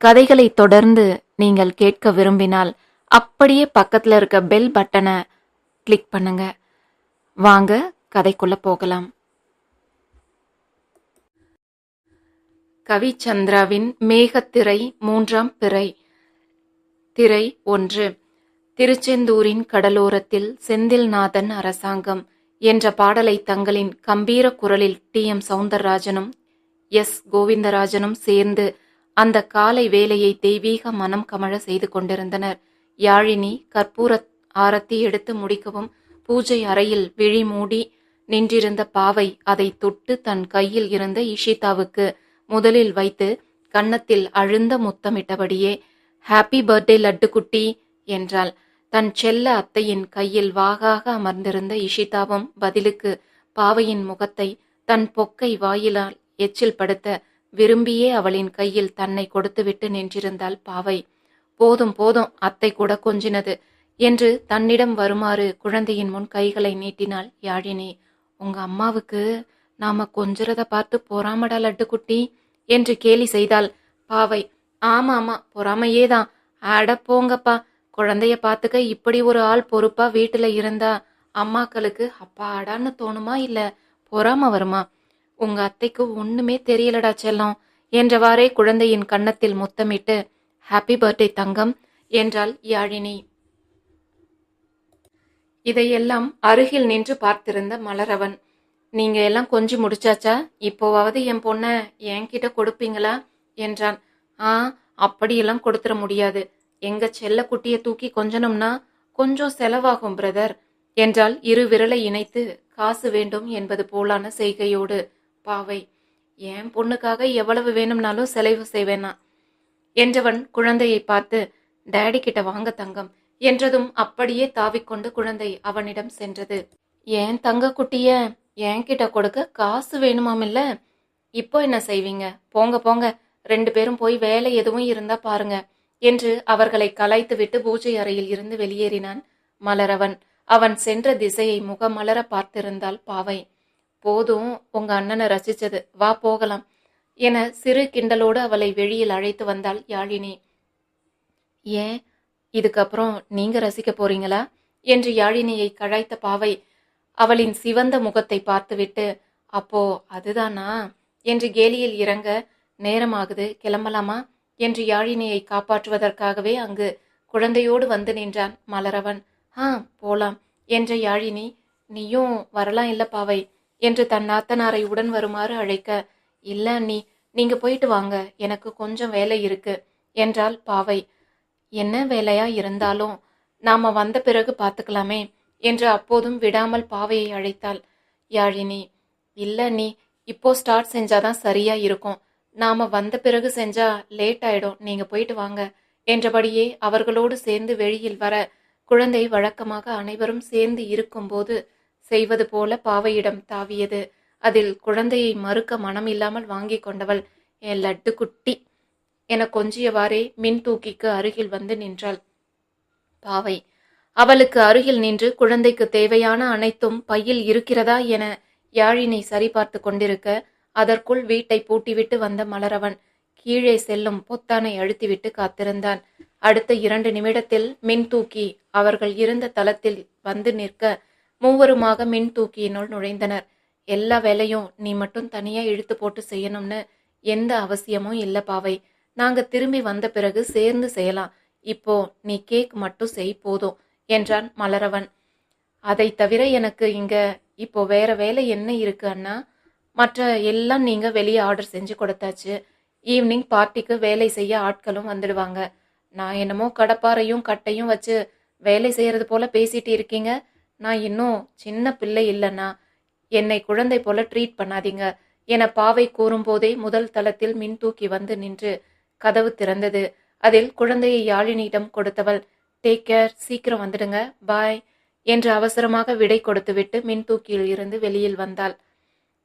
கதைகளை தொடர்ந்து நீங்கள் கேட்க விரும்பினால் அப்படியே பக்கத்தில் இருக்க பெல் பட்டனை கிளிக் பண்ணுங்க. வாங்க கதைக்குள்ள போகலாம். கவிச்சந்திராவின் மேகத்திரை மூன்றாம் பிறை. திரை ஒன்று. திருச்செந்தூரின் கடலோரத்தில் செந்தில்நாதன் அரசாங்கம் என்ற பாடலை தங்களின் கம்பீர குரலில் டி எம் சவுந்தரராஜனும் எஸ். கோவிந்தராஜனும் சேர்ந்து அந்த காலை வேலையை தெய்வீக மனம் கமழ செய்து கொண்டிருந்தனர். யாழினி கற்பூர ஆரத்தி எடுத்து முடிக்கவும் பூஜை அறையில் விழி மூடி நின்றிருந்த பாவை அதை தொட்டு தன் கையில் இருந்த இஷிதாவுக்கு முதலில் வைத்து கன்னத்தில் அழுந்த முத்தமிட்டபடியே ஹாப்பி பர்த்டே லட்டு குட்டி என்றாள். தன் செல்ல அத்தையின் கையில் வாகாக அமர்ந்திருந்த இஷிதாவும் பதிலுக்கு பாவையின் முகத்தை தன் பொக்கை வாயிலால் எச்சில் படுத்த விரும்பியே அவளின் கையில் தன்னை கொடுத்துவிட்டு நின்றிருந்தாள் பாவை. போதும் போதும் அத்தை கூட கொஞ்சினது என்று தன்னிடம் வருமாறு குழந்தையின் முன் கைகளை நீட்டினாள் யாழினி. உங்க அம்மாவுக்கு நாம கொஞ்சறத பார்த்து பொறாமடா லட்டு குட்டி என்று கேலி செய்தாள் பாவை. ஆமா ஆமா பொறாமையேதான். அட போங்கப்பா குழந்தைய பார்த்துக்க இப்படி ஒரு ஆள் பொறுப்பா வீட்டுல இருந்தா அம்மாக்களுக்கு அப்பாடான்னு தோணுமா இல்ல? பொறாம வருமா? உங்க அத்தைக்கு ஒண்ணுமே தெரியலடா செல்லம் என்றவாறே குழந்தையின் கன்னத்தில் முத்தமிட்டு ஹாப்பி பர்த்டே தங்கம் என்றாள் யாழினி. இதையெல்லாம் அருகில் நின்று பார்த்திருந்த மலரவன் நீங்க எல்லாம் கொஞ்சி முடிச்சாச்சா? இப்போவாவது என் பொண்ண என்கிட்ட கொடுப்பீங்களா? என்றான். ஆ அப்படியெல்லாம் கொடுத்துட முடியாது. எங்க செல்ல குட்டிய தூக்கி கொஞ்சணும்னா கொஞ்சம் செலவாகும் பிரதர் என்றால் இரு விரலை இணைத்து காசு வேண்டும் என்பது போலான செய்கையோடு. பாவை என் பொண்ணுக்காக எவ்வளவு வேணும்னாலும் செலவு செய்வேனா? என்றவன் குழந்தையை பார்த்து டேடி கிட்ட வாங்க தங்கம் என்றதும் அப்படியே தாவிக்கொண்டு குழந்தை அவனிடம் சென்றது. ஏன் தங்க குட்டிய என்கிட்ட கொடுக்க காசு வேணுமாமில்ல? இப்போ என்ன செய்வீங்க? போங்க போங்க. ரெண்டு பேரும் போய் வேலை எதுவும் இருந்தா பாருங்க என்று அவர்களை கலைத்துவிட்டு பூஜை அறையில் இருந்து வெளியேறினான் மலரவன். அவன் சென்ற திசையை முகமலர பார்த்திருந்தாள் பாவை. போதும் உங்க அண்ணனை ரசிச்சது. வா போகலாம் என சிறு கிண்டலோடு அவளை வெளியில் அழைத்து வந்தாள் யாழினி. ஏன்? இதுக்கப்புறம் நீங்க ரசிக்க போறீங்களா? என்று யாழினியை கழைத்த பாவை அவளின் சிவந்த முகத்தை பார்த்துவிட்டு அப்போ அதுதானா என்று கேலியில் இறங்க நேரமாகுது கிளம்பலாமா என்று யாழினியை காப்பாற்றுவதற்காகவே அங்கு குழந்தையோடு வந்து நின்றான் மலரவன். ஆ போலாம் என்ற யாழினி. நீயும் வரலாம் இல்ல பாவை. என்று தன் நாத்தனாரை உடன் வருமாறு அழைக்க இல்ல நீ நீங்க போயிட்டு வாங்க எனக்கு கொஞ்சம் வேலை இருக்கு என்றாள் பாவை. என்ன வேலையா இருந்தாலும் நாம வந்த பிறகு பார்த்துக்கலாமே என்று அப்போதும் விடாமல் பாவையை அழைத்தாள். யாழினி இல்ல நீ இப்போ ஸ்டார்ட் செஞ்சாதான் சரியா இருக்கும். நாம வந்த பிறகு செஞ்சா லேட் ஆயிடும் நீங்க போயிட்டு வாங்க என்றபடியே அவர்களோடு சேர்ந்து வெளியில் வர குழந்தை வழக்கமாக அனைவரும் சேர்ந்து இருக்கும்போது செய்வது போல பாவையிடம் தாவியது. அதில் குழந்தையை மறுக்க மனம் இல்லாமல் வாங்கி கொண்டவள் என் லட்டு குட்டி என கொஞ்சியவாறே மின் தூக்கிக்கு அருகில் வந்து நின்றாள். பாவை அவளுக்கு அருகில் நின்று குழந்தைக்கு தேவையான அனைத்தும் பையில் இருக்கிறதா என யாழினை சரிபார்த்து கொண்டிருக்க அதற்குள் வீட்டை பூட்டிவிட்டு வந்த மலரவன் கீழே செல்லும் பொத்தானை அழுத்திவிட்டு காத்திருந்தான். அடுத்த இரண்டு நிமிடத்தில் மின் தூக்கி அவர்கள் இருந்த தளத்தில் வந்து நிற்க மூவருமாக மின் தூக்கியினுள் நுழைந்தனர். எல்லா வேலையும் நீ மட்டும் தனியா இழுத்து போட்டு செய்யணும்னு எந்த அவசியமும் இல்ல பாவை. நாங்க திரும்பி வந்த பிறகு சேர்ந்து செய்யலாம். இப்போ நீ கேக் மட்டும் செய் போதும் என்றான் மலரவன். அதை தவிர எனக்கு இங்க இப்போ வேற வேலை என்ன இருக்கு அண்ணா? மற்ற எல்லாம் நீங்க வெளியே ஆர்டர் செஞ்சு கொடுத்தாச்சு. ஈவினிங் பார்ட்டிக்கு வேலை செய்ய ஆட்களும் வந்துடுவாங்க. நான் என்னமோ கடப்பாறையும் கட்டையும் வச்சு வேலை செய்யறது போல பேசிட்டு இருக்கீங்க. நான் இன்னும் சின்ன பிள்ளை இல்லைன்னா என்னை குழந்தை போல ட்ரீட் பண்ணாதீங்க. என பாவை கூறும்போதே முதல் தளத்தில் மின் தூக்கி வந்து நின்று கதவு திறந்தது. அதில் குழந்தையை யாழினியிடம் கொடுத்தவள் டேக் கேர் சீக்கிரம் வந்துடுங்க பாய் என்று அவசரமாக விடை கொடுத்துவிட்டு மின் தூக்கியில் இருந்து வெளியில் வந்தாள்.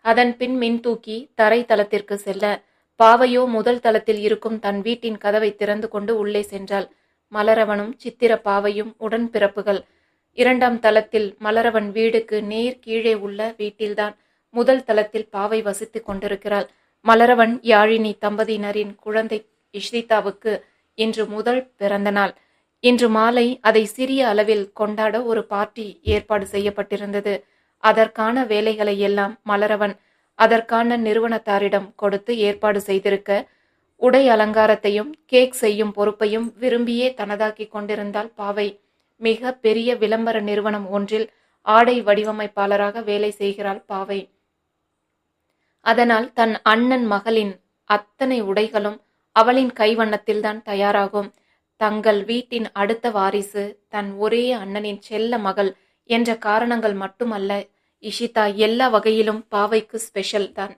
அதன் பின் மின்தூக்கி தரை தளத்திற்கு செல்ல பாவையோ முதல் தளத்தில் இருக்கும் தன் வீட்டின் கதவை திறந்து கொண்டு உள்ளே சென்றாள். மலரவனும் சித்திர பாவையும் உடன்பிறப்புகள் இரண்டாம் தளத்தில் மலரவன் வீடுக்கு நேர் கீழே உள்ள வீட்டில்தான் முதல் தளத்தில் பாவை வசித்துக் கொண்டிருக்கிறாள். மலரவன் யாழினி தம்பதியினரின் குழந்தை இஷ்ரிதாவுக்கு இன்று முதல் பிறந்த நாள். இன்று மாலை அதை சிறிய அளவில் கொண்டாட ஒரு பார்ட்டி ஏற்பாடு செய்யப்பட்டிருந்தது. அதற்கான வேலைகளை எல்லாம் மலரவன் அதற்கான நிறுவனத்தாரிடம் கொடுத்து ஏற்பாடு செய்திருக்க உடை அலங்காரத்தையும் கேக் செய்யும் பொறுப்பையும் விரும்பியே தனதாக்கி கொண்டிருந்தால் பாவை. மிக பெரிய விளம்பர நிறுவனம் ஒன்றில் ஆடை வடிவமைப்பாளராக வேலை செய்கிறாள் பாவை. அதனால் தன் அண்ணன் மகளின் அத்தனை உடைகளும் அவளின் கைவண்ணத்தில்தான் தயாராகும். தங்கள் வீட்டின் அடுத்த வாரிசு தன் ஒரே அண்ணனின் செல்ல மகள் என்ற காரணங்கள் மட்டுமல்ல இஷிதா எல்லா வகையிலும் பாவைக்கு ஸ்பெஷல் தான்.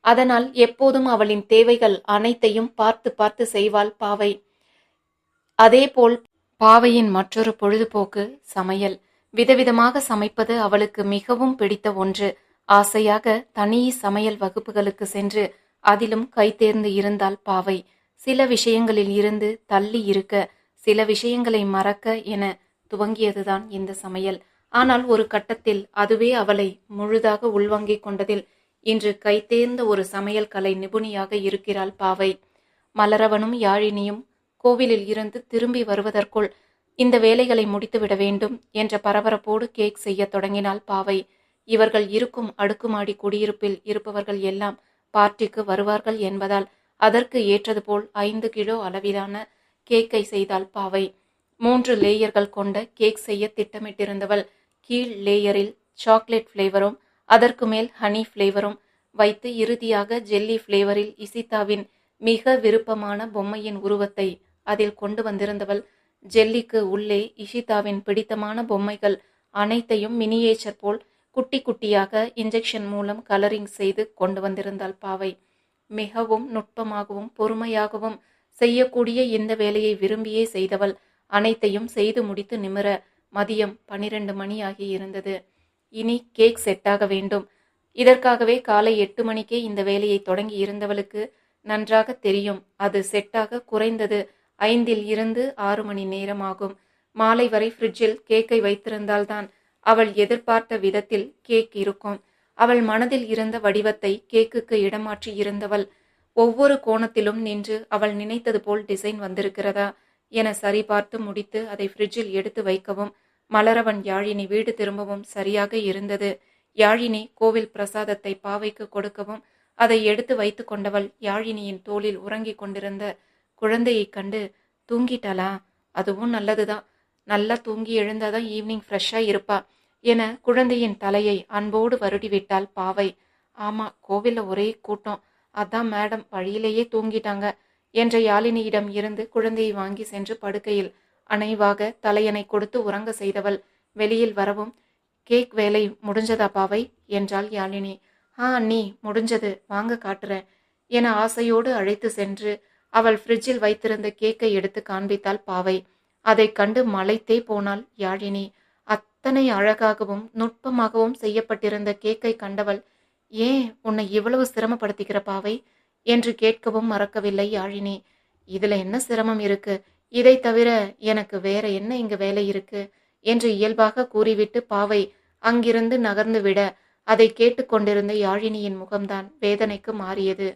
அதனால் எப்போதும் அவளின் தேவைகள் அனைத்தையும் பார்த்து பார்த்து செய்வாள் பாவை. அதேபோல் பாவையின் மற்றொரு பொழுதுபோக்கு சமையல். விதவிதமாக சமைப்பது அவளுக்கு மிகவும் பிடித்த ஒன்று. ஆசையாக தனி சமையல் வகுப்புகளுக்கு சென்று அதிலும் கைதேர்ந்து இருந்தால் பாவை. சில விஷயங்களில் இருந்து தள்ளி இருக்க சில விஷயங்களை மறக்க என துவங்கியதுதான் இந்த சமையல். ஆனால் ஒரு கட்டத்தில் அதுவே அவளை முழுதாக உள்வாங்கிக் கொண்டதில் இன்று கைதேர்ந்த ஒரு சமையல் கலை நிபுணியாக இருக்கிறாள் பாவை. மலரவனும் யாழினியும் கோவிலில் இருந்து திரும்பி வருவதற்குள் இந்த வேலைகளை முடித்துவிட வேண்டும் என்ற பரபரப்போடு கேக் செய்ய தொடங்கினாள் பாவை. இவர்கள் இருக்கும் அடுக்குமாடி குடியிருப்பில் இருப்பவர்கள் எல்லாம் பார்ட்டிக்கு வருவார்கள் என்பதால் அதற்கு ஏற்றது போல் ஐந்து கிலோ அளவிலான கேக்கை செய்தாள் பாவை. மூன்று லேயர்கள் கொண்ட கேக் செய்ய திட்டமிட்டிருந்தவள் கீழ் லேயரில் சாக்லேட் ஃப்ளேவரும் அதற்கு மேல் ஹனி ஃப்ளேவரும் வைத்து இறுதியாக ஜெல்லி ஃப்ளேவரில் இசிதாவின் மிக விருப்பமான பொம்மையின் உருவத்தை அதில் கொண்டு வந்திருந்தவள். ஜெல்லிக்கு உள்ளே இஷிதாவின் பிடித்தமான பொம்மைகள் அனைத்தையும் மினியேச்சர் போல் குட்டி குட்டியாக இன்ஜெக்ஷன் மூலம் கலரிங் செய்து கொண்டு வந்திருந்தாள் பாவை. மிகவும் நுட்பமாகவும் பொறுமையாகவும் செய்யக்கூடிய இந்த வேலையை விரும்பியே செய்தவள் அனைத்தையும் செய்து முடித்து நிமிர மதியம் பனிரெண்டு மணி ஆகி இருந்தது. இனி கேக் செட்டாக வேண்டும். இதற்காகவே காலை எட்டு மணிக்கே இந்த வேலையை தொடங்கி இருந்தவளுக்கு நன்றாக தெரியும். அது செட்டாக குறைந்தது ஐந்தில் இருந்து ஆறு மணி நேரமாகும். மாலை வரை ஃப்ரிட்ஜில் கேக்கை வைத்திருந்தால்தான் அவள் எதிர்பார்த்த விதத்தில் கேக் இருக்கும். அவள் மனதில் இருந்த வடிவத்தை கேக்குக்கு இடமாற்றி இருந்தவள். ஒவ்வொரு கோணத்திலும் நின்று அவள் நினைத்தது போல் டிசைன் வந்திருக்கிறதா என சரிபார்த்து முடித்து அதை ஃப்ரிட்ஜில் எடுத்து வைக்கவும் மலரவன் யாழினி வீடு திரும்பவும் சரியாக இருந்தது. யாழினி கோவில் பிரசாதத்தை பாவைக்கு கொடுக்கவும் அதை எடுத்து வைத்து கொண்டவள் யாழினியின் தோளில் உறங்கிக் கொண்டிருந்த குழந்தையை கண்டு தூங்கிட்டாளா? அதுவும் நல்லதுதான். நல்லா தூங்கி எழுந்தாதான் ஈவினிங் ஃப்ரெஷ்ஷா இருப்பா என குழந்தையின் தலையை அன்போடு வருடிவிட்டாள் பாவை. ஆமா கோவிலில் ஒரே கூட்டம். அதான் மேடம் வழியிலேயே தூங்கிட்டாங்க என்ற யாழினியிடம் இருந்து குழந்தையை வாங்கி சென்று படுக்கையில் அணைவாக தலையணை கொடுத்து உறங்க செய்தவள். வெளியில் வரவும் கேக் வேலை முடிஞ்சதா பாவை? என்றாள் யாழினி. ஆ அண்ணி முடிஞ்சது. வாங்க காட்டுறேன் என ஆசையோடு அழைத்து சென்று அவள் ஃப்ரிட்ஜில் வைத்திருந்த கேக்கை எடுத்து காண்பித்தாள் பாவை. அதைக் கண்டு மலைத்தே போனாள் யாழினி. அத்தனை அழகாகவும் நுட்பமாகவும் செய்யப்பட்டிருந்த கேக்கை கண்டவள் ஏன் உன்னை இவ்வளவு சிரமப்படுத்திக்கிற பாவை? என்று கேட்கவும் மறக்கவில்லை யாழினி. இதுல என்ன சிரமம் இருக்கு? இதை தவிர எனக்கு வேற என்ன இங்கு வேலை இருக்கு? என்று இயல்பாக கூறிவிட்டு பாவை அங்கிருந்து நகர்ந்து விட அதை கேட்டுக்கொண்டிருந்த யாழினியின் முகம்தான் வேதனைக்கு மாறியது.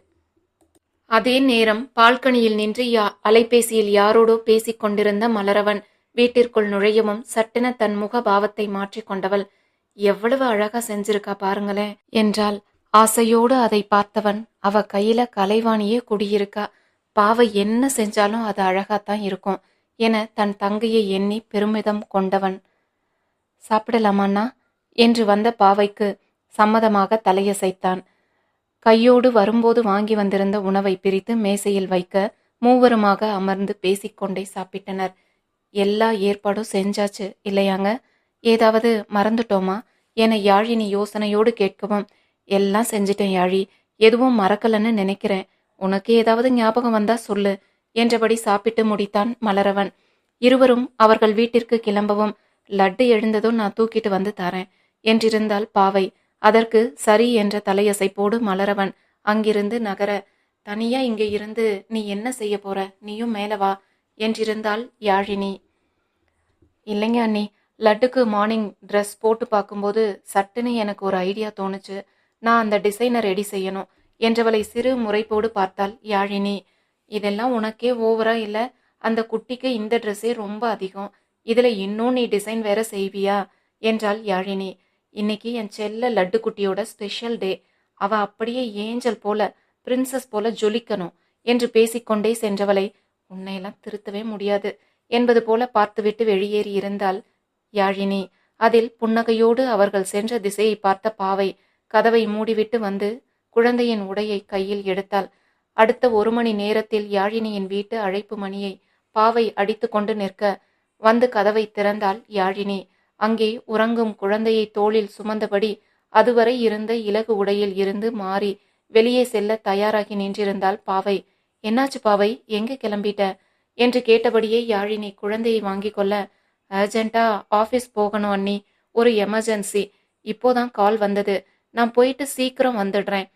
அதே நேரம் பால்கனியில் நின்று யா அலைபேசியில் யாரோடோ பேசிக் கொண்டிருந்த மலரவன் வீட்டிற்குள் நுழையவும் சட்டென தன் முக பாவத்தை மாற்றிக்கொண்டவள் எவ்வளவு அழகா செஞ்சிருக்கா பாருங்களேன் என்றால் ஆசையோடு அதை பார்த்தவன் அவ கையில கலைவாணியே குடியிருக்கா. பாவை என்ன செஞ்சாலும் அது அழகாத்தான் இருக்கும் என தன் தங்கையை எண்ணி பெருமிதம் கொண்டவன். சாப்பிடலாமாண்ணா? என்று வந்த பாவைக்கு சம்மதமாக தலையசைத்தான். கையோடு வரும்போது வாங்கி வந்திருந்த உணவை பிரித்து மேசையில் வைக்க மூவருமாக அமர்ந்து பேசிக்கொண்டே சாப்பிட்டனர். எல்லா ஏற்பாடும் செஞ்சாச்சு இல்லையாங்க? ஏதாவது மறந்துட்டோமா? என யாழினி யோசனையோடு கேட்கவும் எல்லாம் செஞ்சிட்டேன் யாழி. எதுவும் மறக்கலன்னு நினைக்கிறேன். உனக்கு ஏதாவது ஞாபகம் வந்தா சொல்லு என்றபடி சாப்பிட்டு முடித்தான் மலரவன். இருவரும் அவர்கள் வீட்டிற்கு கிளம்பவும் லட்டு எழுந்ததும் நான் தூக்கிட்டு வந்து தரேன் என்றிருந்தால் பாவை. அதற்கு சரி என்ற தலையசைப்போடு மலரவன் அங்கிருந்து நகர தனியா இங்கே இருந்து நீ என்ன செய்ய போற? நீயும் மேலே வா என்றிருந்தாள் யாழினி. இல்லைங்க அண்ணி லட்டுக்கு மார்னிங் ட்ரெஸ் போட்டு பார்க்கும்போது சட்டுன்னு எனக்கு ஒரு ஐடியா தோணுச்சு. நான் அந்த டிசைனை ரெடி செய்யணும் என்றவளை சிறு முறைப்போடு பார்த்தாள் யாழினி. இதெல்லாம் உனக்கே ஓவரா இல்லை. அந்த குட்டிக்கு இந்த ட்ரெஸ்ஸே ரொம்ப அதிகம். இதில் இன்னும் நீ டிசைன் வேற செய்வியா? என்றாள் யாழினி. இன்னைக்கு என் செல்ல லட்டு குட்டியோட ஸ்பெஷல் டே அவ அப்படியே ஏஞ்சல் போல பிரின்சஸ் போல ஜொலிக்கணும் என்று பேசிக்கொண்டே சென்றவளை உன்னையெல்லாம் திருத்தவே முடியாது என்பது போல பார்த்துவிட்டு வெளியேறி இருந்தால் யாழினி. அதில் புன்னகையோடு அவர்கள் சென்ற திசையை பார்த்த பாவை கதவை மூடிவிட்டு வந்து குழந்தையின் உடையை கையில் எடுத்தாள். அடுத்த ஒரு மணி நேரத்தில் யாழினியின் வீட்டு அழைப்பு மணியை பாவை அடித்துக்கொண்டு நிற்க வந்து கதவை திறந்தாள் யாழினி. அங்கே உறங்கும் குழந்தையை தோளில் சுமந்தபடி அதுவரை இருந்த இலகு உடையில் இருந்து மாறி வெளியே செல்ல தயாராகி நின்றிருந்தாள் பாவை. என்னாச்சு பாவை? எங்க கிளம்பிட்ட? என்று கேட்டபடியே யாழினி குழந்தையை வாங்கி கொள்ள அர்ஜென்ட்டா ஆஃபீஸ் போகணும் அண்ணி. ஒரு எமர்ஜென்சி. இப்போதான் கால் வந்தது. நான் போயிட்டு சீக்கிரம் வந்துடுறேன்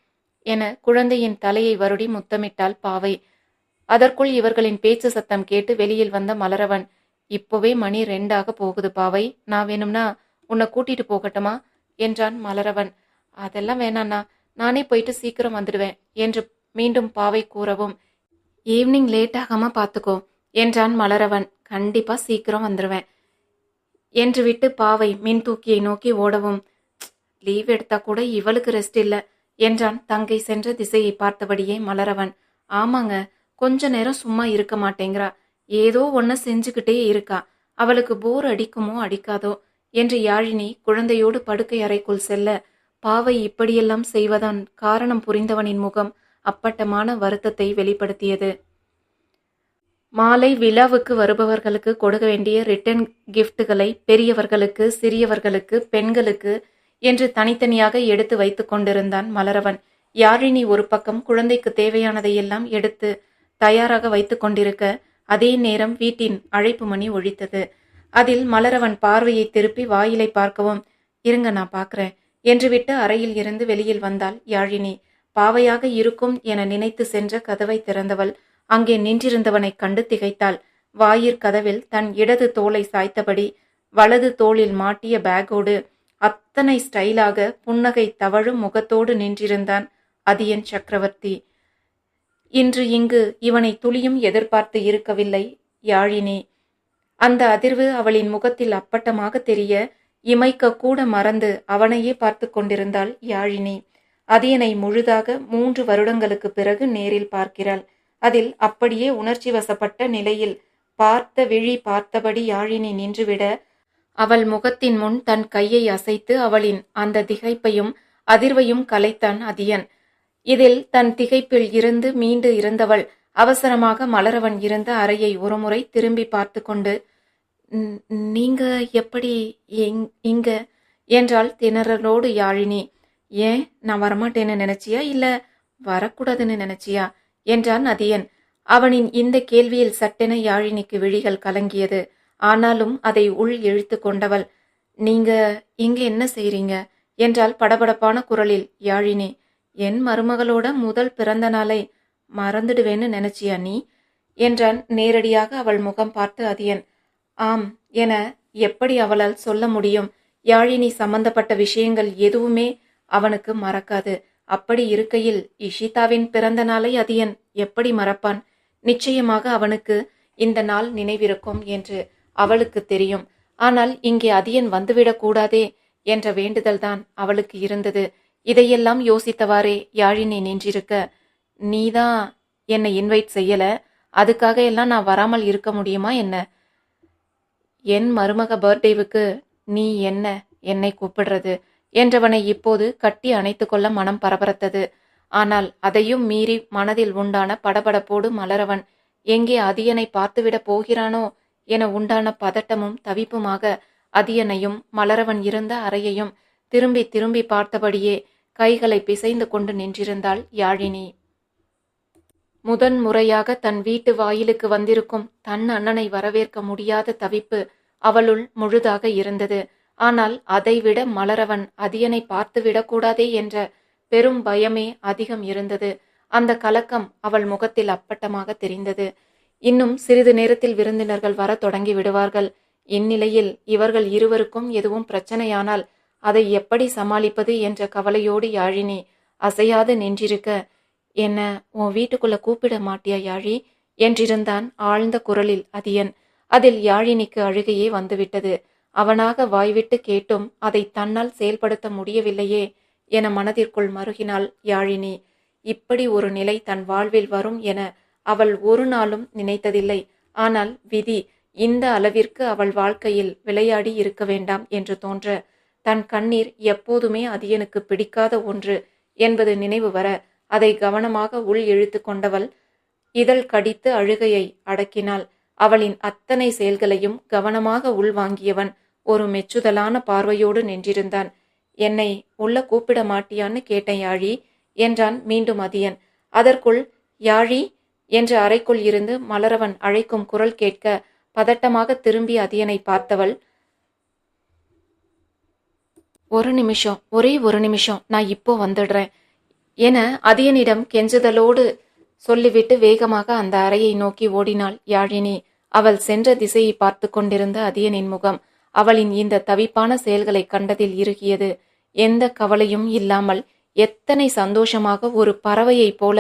என குழந்தையின் தலையை வருடி முத்தமிட்டாள் பாவை. அதற்குள் இவர்களின் பேச்சு சத்தம் கேட்டு வெளியில் வந்த மலரவன் இப்போவே மணி ரெண்டாக போகுது பாவை. நான் வேணும்னா உன்னை கூட்டிட்டு போகட்டுமா? என்றான் மலரவன். அதெல்லாம் வேணாண்ணா. நானே போயிட்டு சீக்கிரம் வந்துடுவேன் என்று மீண்டும் பாவை கூறவும். ஈவினிங் லேட் ஆகாம பார்த்துக்கோ என்றான் மலரவன். கண்டிப்பா சீக்கிரம் வந்துடுவேன் என்று விட்டு பாவை மின் தூக்கியை நோக்கி ஓடவும். லீவ் எடுத்தா கூட இவளுக்கு ரெஸ்ட் இல்ல என்றான் தங்கை சென்ற திசையை பார்த்தபடியே மலரவன். ஆமாங்க கொஞ்ச நேரம் சும்மா இருக்க மாட்டேங்கிறா. ஏதோ ஒன்று செஞ்சுக்கிட்டே இருக்கா. அவளுக்கு போர் அடிக்குமோ அடிக்காதோ என்று யாழினி குழந்தையோடு படுக்கை அறைக்குள் செல்ல பாவை இப்படியெல்லாம் செய்வதன் காரணம் புரிந்தவனின் முகம் அப்பட்டமான வருத்தத்தை வெளிப்படுத்தியது. மாலை விழாவுக்கு வருபவர்களுக்கு கொடுக்க வேண்டிய ரிட்டர்ன் கிஃப்ட்டுகளை பெரியவர்களுக்கு சிறியவர்களுக்கு பெண்களுக்கு என்று தனித்தனியாக எடுத்து வைத்து கொண்டிருந்தான் மலரவன். யாழினி ஒரு பக்கம் குழந்தைக்கு தேவையானதையெல்லாம் எடுத்து தயாராக வைத்து கொண்டிருக்க அதே நேரம் வீட்டின் அழைப்பு மணி ஒழித்தது. அதில் மலரவன் பார்வையை திருப்பி வாயிலை பார்க்கவும் இருங்க நான் பார்க்கறேன் என்று விட்டு அறையில் இருந்து வெளியில் வந்தாள் யாழினி. பாவையாக இருக்கும் என நினைத்து சென்ற கதவை திறந்தவள் அங்கே நின்றிருந்தவனைக் கண்டு திகைத்தாள். வாயிற் கதவில் தன் இடது தோலை சாய்த்தபடி வலது தோளில் மாட்டிய பேக்கோடு அத்தனை ஸ்டைலாக புன்னகை தவழும் முகத்தோடு நின்றிருந்தான் அதியன் சக்கரவர்த்தி. இன்று இங்கு இவனை துளியும் எதிர்பார்த்து இருக்கவில்லை யாழினி. அந்த அதிர்வு அவளின் முகத்தில் அப்பட்டமாக தெரிய இமைக்க கூட மறந்து அவனையே பார்த்து கொண்டிருந்தாள் யாழினி. அதியனை முழுதாக மூன்று வருடங்களுக்கு பிறகு நேரில் பார்க்கிறாள். அதில் அப்படியே உணர்ச்சி வசப்பட்ட நிலையில் பார்த்த விழி பார்த்தபடி யாழினி நின்றுவிட அவள் முகத்தின் முன் தன் கையை அசைத்து அவளின் அந்த திகைப்பையும் அதிர்வையும் கலைத்தான் அதியன். இதில் தன் திகைப்பில் இருந்து மீண்டு இருந்தவள் அவசரமாக மலரவன் இருந்த அறையை ஒருமுறை திரும்பி பார்த்து கொண்டு நீங்க எப்படி எங்- இங்க? என்றால் திணறலோடு யாழினி. ஏன் நான் வரமாட்டேன்னு நினைச்சியா? இல்ல வரக்கூடாதுன்னு நினைச்சியா? என்றான் அதியன். அவனின் இந்த கேள்வியில் சட்டென யாழினிக்கு விழிகள் கலங்கியது. ஆனாலும் அதை உள் இழுத்து கொண்டவள் நீங்க இங்க என்ன செய்றீங்க? என்றால் படபடப்பான குரலில் யாழினி. என் மருமகளோட முதல் பிறந்த நாளை மறந்துடுவேன்னு நினைச்சியா நீ? என்றான் நேரடியாக அவள் முகம் பார்த்து அதியன். ஆம் என எப்படி அவளால் சொல்ல முடியும்? யாழினி சம்பந்தப்பட்ட விஷயங்கள் எதுவுமே அவனுக்கு மறக்காது. அப்படி இருக்கையில் இஷிதாவின் பிறந்த நாளை அதியன் எப்படி மறப்பான்? நிச்சயமாக அவனுக்கு இந்த நாள் நினைவிருக்கும் என்று அவளுக்கு தெரியும். ஆனால் இங்கே அதியன் வந்துவிடக்கூடாதே என்ற வேண்டுதல்தான் அவளுக்கு இருந்தது. இதையெல்லாம் யோசித்தவாறே யாழினி நின்றிருக்க நீதான் என்னை இன்வைட் செய்யல. அதுக்காக எல்லாம் நான் வராமல் இருக்க முடியுமா என்ன? என் மருமக பர்த்டேவுக்கு நீ என்ன என்னை கூப்பிடுறது? என்றவனை இப்போது கட்டி அணைத்து கொள்ள மனம் பரபரத்தது. ஆனால் அதையும் மீறி மனதில் உண்டான படபடப்போடு மலரவன் எங்கே அதியனை பார்த்துவிடப் போகிறானோ? என உண்டான பதட்டமும் தவிப்புமாக அதியனையும் மலரவன் இருந்த அறையையும் திரும்பி திரும்பி பார்த்தபடியே கைகளை பிசைந்து கொண்டு நின்றிருந்தாள் யாழினி. முதன் முறையாக தன் வீட்டு வாயிலுக்கு வந்திருக்கும் தன் அண்ணனை வரவேற்க முடியாத தவிப்பு அவளுள் முழுதாக இருந்தது. ஆனால் அதைவிட மலரவன் அதியனை பார்த்து விடக்கூடாதே என்ற பெரும் பயமே அதிகம் இருந்தது. அந்த கலக்கம் அவள் முகத்தில் அப்பட்டமாக தெரிந்தது. இன்னும் சிறிது நேரத்தில் விருந்தினர்கள் வரத் தொடங்கி விடுவார்கள். இந்நிலையில் இவர்கள் இருவருக்கும் எதுவும் பிரச்சனையானால் அதை எப்படி சமாளிப்பது என்ற கவலையோடு யாழினி அசையாது நின்றிருக்க என்ன உன் வீட்டுக்குள்ள கூப்பிட மாட்டியா யாழி? என்றிருந்தான் ஆழ்ந்த குரலில் அதியன். அதில் யாழினிக்கு அழுகையே வந்துவிட்டது. அவனாக வாய்விட்டு கேட்டும் அதை தன்னால் செயல்படுத்த முடியவில்லையே என மனதிற்குள் மருகினாள் யாழினி. இப்படி ஒரு நிலை தன் வாழ்வில் வரும் என அவள் ஒரு நாளும் நினைத்ததில்லை. ஆனால் விதி இந்த அளவிற்கு அவள் வாழ்க்கையில் விளையாடி இருக்க வேண்டாம் என்று தோன்ற தன் கண்ணீர் எப்போதுமே அதியனுக்கு பிடிக்காத ஒன்று என்பது நினைவு வர அதை கவனமாக உள் இழுத்து கொண்டவள் இதழ் கடித்து அழுகையை அடக்கினாள். அவளின் அத்தனை செயல்களையும் கவனமாக உள்வாங்கியவன் ஒரு மெச்சுதலான பார்வையோடு நின்றிருந்தான். என்னை உள்ள கூப்பிட மாட்டியான்னு கேட்டேன் யாழி என்றான் மீண்டும் அதியன். அதற்குள் யாழி? என்ற அறைக்குள் இருந்து மலரவன் அழைக்கும் குரல் கேட்க பதட்டமாக திரும்பி அதியனை பார்த்தவள் ஒரு நிமிஷம் ஒரே ஒரு நிமிஷம் நான் இப்போ வந்துடுறேன். என அதியனிடம் கெஞ்சுதலோடு சொல்லிவிட்டு வேகமாக அந்த அறையை நோக்கி ஓடினாள் யாழினி. அவள் சென்ற திசையை பார்த்து கொண்டிருந்த அதியனின் முகம் அவளின் இந்த தவிப்பான செயல்களை கண்டதில் இறுகியது. எந்த கவலையும் இல்லாமல் எத்தனை சந்தோஷமாக ஒரு பறவையைப் போல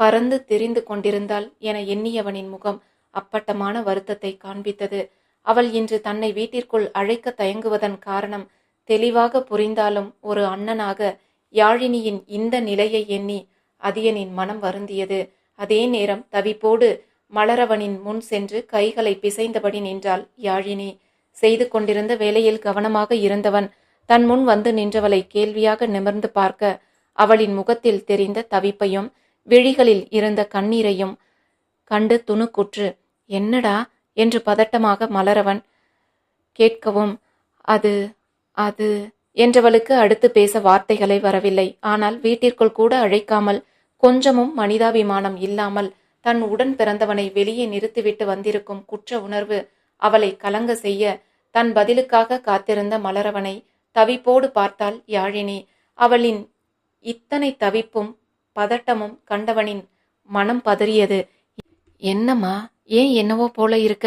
பறந்து தெரிந்து கொண்டிருந்தாள் என எண்ணியவனின் முகம் அப்பட்டமான வருத்தத்தை காண்பித்தது. அவள் இன்று தன்னை வீட்டிற்குள் அழைக்க தயங்குவதன் காரணம் தெளிவாக புரிந்தாலும் ஒரு அண்ணனாக யாழினியின் இந்த நிலையை எண்ணி அதியனின் மனம் வருந்தியது. அதே நேரம் தவிப்போடு மலரவனின் முன் சென்று கைகளை பிசைந்தபடி நின்றாள் யாழினி. செய்து கொண்டிருந்த வேலையில் கவனமாக இருந்தவன் தன் முன் வந்து நின்றவளை கேள்வியாக நிமிர்ந்து பார்க்க அவளின் முகத்தில் தெரிந்த தவிப்பையும் விழிகளில் இருந்த கண்ணீரையும் கண்டு துணுக்குற்று என்னடா? என்று பதட்டமாக மலரவன் கேட்கவும் அது அது என்றவளுக்கு அடுத்து பேச வார்த்தைகளை வரவில்லை. ஆனால் வீட்டிற்குள் கூட அழைக்காமல் கொஞ்சமும் மனிதாபிமானம் இல்லாமல் தன் உடன் பிறந்தவனை வெளியே நிறுத்திவிட்டு வந்திருக்கும் குற்ற உணர்வு அவளை கலங்க செய்ய தன் பதிலுக்காக காத்திருந்த மலரவனை தவிப்போடு பார்த்தாள் யாழினி. அவளின் இத்தனை தவிப்பும் பதட்டமும் கண்டவனின் மனம் பதறியது. என்னம்மா ஏன் என்னவோ போல இருக்க?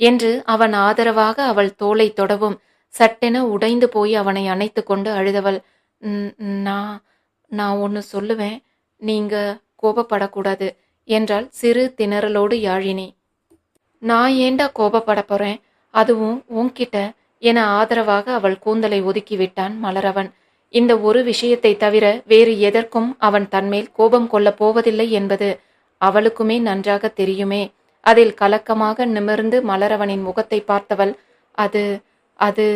என்று அவன் ஆதரவாக அவள் தோலை தொடவும் சட்டென உடைந்து போய் அவனை அணைத்து கொண்டு அழுதவள் நான் நான் ஒன்று சொல்லுவேன் நீங்க கோபப்படக்கூடாது என்றாள் சிறு திணறலோடு யாழினி. நான் ஏண்டா கோபப்பட போறேன்? அதுவும் உன்கிட்ட என ஆதரவாக அவள் கூந்தலை ஒதுக்கி விட்டான் மலரவன். இந்த ஒரு விஷயத்தை தவிர வேறு எதற்கும் அவன் தன்மேல் கோபம் கொள்ளப் போவதில்லை என்பது அவளுக்குமே நன்றாக தெரியுமே. அதில் கலக்கமாக நிமிர்ந்து மலரவனின் முகத்தை பார்த்தவள் அது அது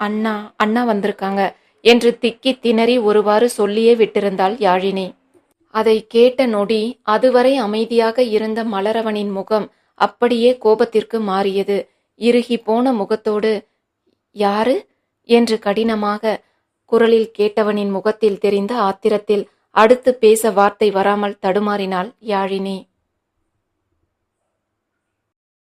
அண்ணா அண்ணா வந்திருக்காங்க என்று திக்கி திணறி ஒருவாறு சொல்லியே விட்டிருந்தாள் யாழினி. அதை கேட்ட நொடி அதுவரை அமைதியாக இருந்த மலரவனின் முகம் அப்படியே கோபத்திற்கு மாறியது. இறுகி போன முகத்தோடு யாரு? என்று கடினமாக குரலில் கேட்டவனின் முகத்தில் தெரிந்த ஆத்திரத்தில் அடுத்து பேச வார்த்தை வராமல் தடுமாறினாள் யாழினி.